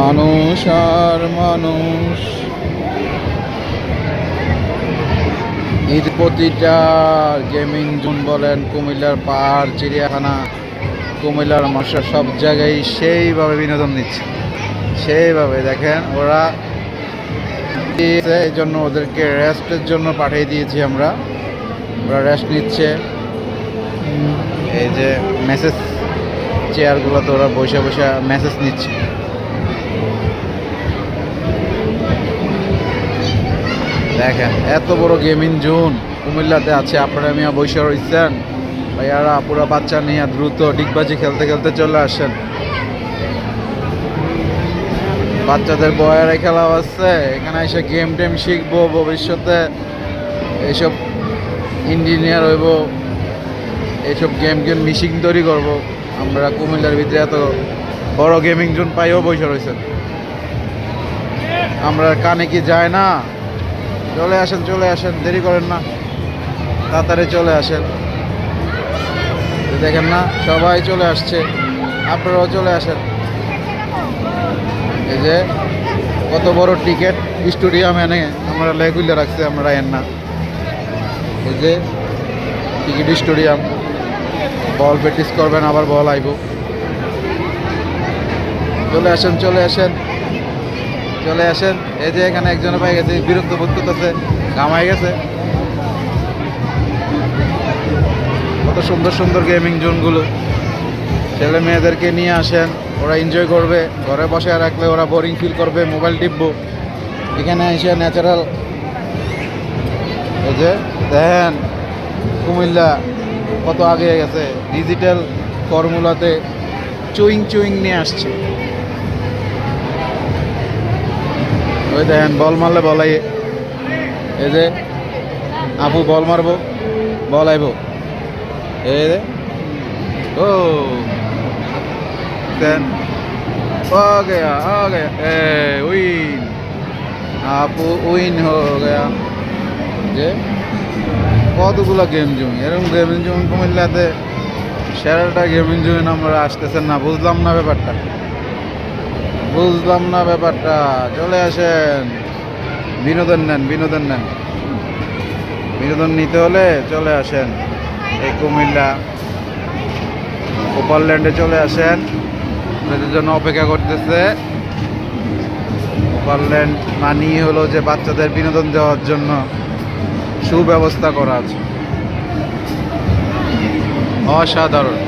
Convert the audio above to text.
মানুষ আর মানুষ। ঈদ প্রতিটা গেমিং জোন বলেন, কুমিল্লার পাহাড়, চিড়িয়াখানা, কুমিল্লার মানুষের সব জায়গায় সেইভাবে বিনোদন দিচ্ছে। সেইভাবে দেখেন ওরা এই জন্য ওদেরকে রেস্টের জন্য পাঠিয়ে দিয়েছি আমরা। ওরা রেস্ট নিচ্ছে। এই যে মেসেজ চেয়ারগুলোতে ওরা বসে বসে মেসেজ নিচ্ছে। দেখেন, এত বড় গেমিং জোন কুমিল্লাতে আছে আপনারা মিয়া বসে রয়েছেন ভাইয়ারা, পুরো বাচ্চা নিয়ে দ্রুত ডিগবাজি খেলতে খেলতে চলে আসেন। বাচ্চাদের বয়ারে খেলা আছে এখানে এসে গেম টেম শিখব ভবিষ্যতে। এইসব ইঞ্জিনিয়ার হইব। এইসব গেম গেম মিশিং তৈরি করব। আমরা কুমিল্লার ভিতরে এত বড় গেমিং জোন পাইও বসে রয়েছেন আমরা কানে কি যায় না? চলে আসেন চলে আসেন, দেরি করেন না। তাড়াতাড়ি চলে আসেন। দেখেন না, সবাই চলে আসছে। আপনারাও চলে আসেন। এই যে, কত বড় টিকিট স্টুডিয়াম এনে আমরা লেগুলে রাখছি, আমরা এন না। এই যে, টিকিট স্টুডিয়াম। বল প্র্যাকটিস করবেন, আবার বল আইব। চলে আসেন চলে আসেন। চলে আসেন। এই যে এখানে একজনে পাই গেছে, বিরক্ত বোধ করতেছে ঘামাই গেছে। কত সুন্দর সুন্দর গেমিং জোনগুলো। ছেলে মেয়েদেরকে নিয়ে আসেন, ওরা এনজয় করবে। ঘরে বসে রাখলে ওরা বোরিং ফিল করবে মোবাইল টিপবো। এখানে এসে ন্যাচারাল এই যে, দেখেন, কুমিল্লা কত আগে গেছে। ডিজিটাল ফর্মুলাতে চুইং চুইং নিয়ে আসছে। ওই দেখেন, বল মারলে বল এই যে, আপু বল মারবো, বল আইব। এই যে, ও, দেন। ও গয়া ও গয়া, এ, উইন। আপু উইন হো গয়া। যে, কতগুলো গেম জুম, এরকম গেমিং জুম কমিল্লাতে সেরাটা গেমিং জমি আমরা আসতেছেন না, বুঝলাম না ব্যাপারটা। বুঝলাম না ব্যাপারটা। চলে আসেন। বিনোদন নেন বিনোদন নেন। বিনোদন নিতে হলে চলে আসেন। এই কুমিল্লা গোপালল্যান্ডে চলে আসেন। আপনাদের জন্য অপেক্ষা করতেছে। গোপালল্যান্ড মানি হলো যে বাচ্চাদের বিনোদন দেওয়ার জন্য সুব্যবস্থা করা আছে। অসাধারণ।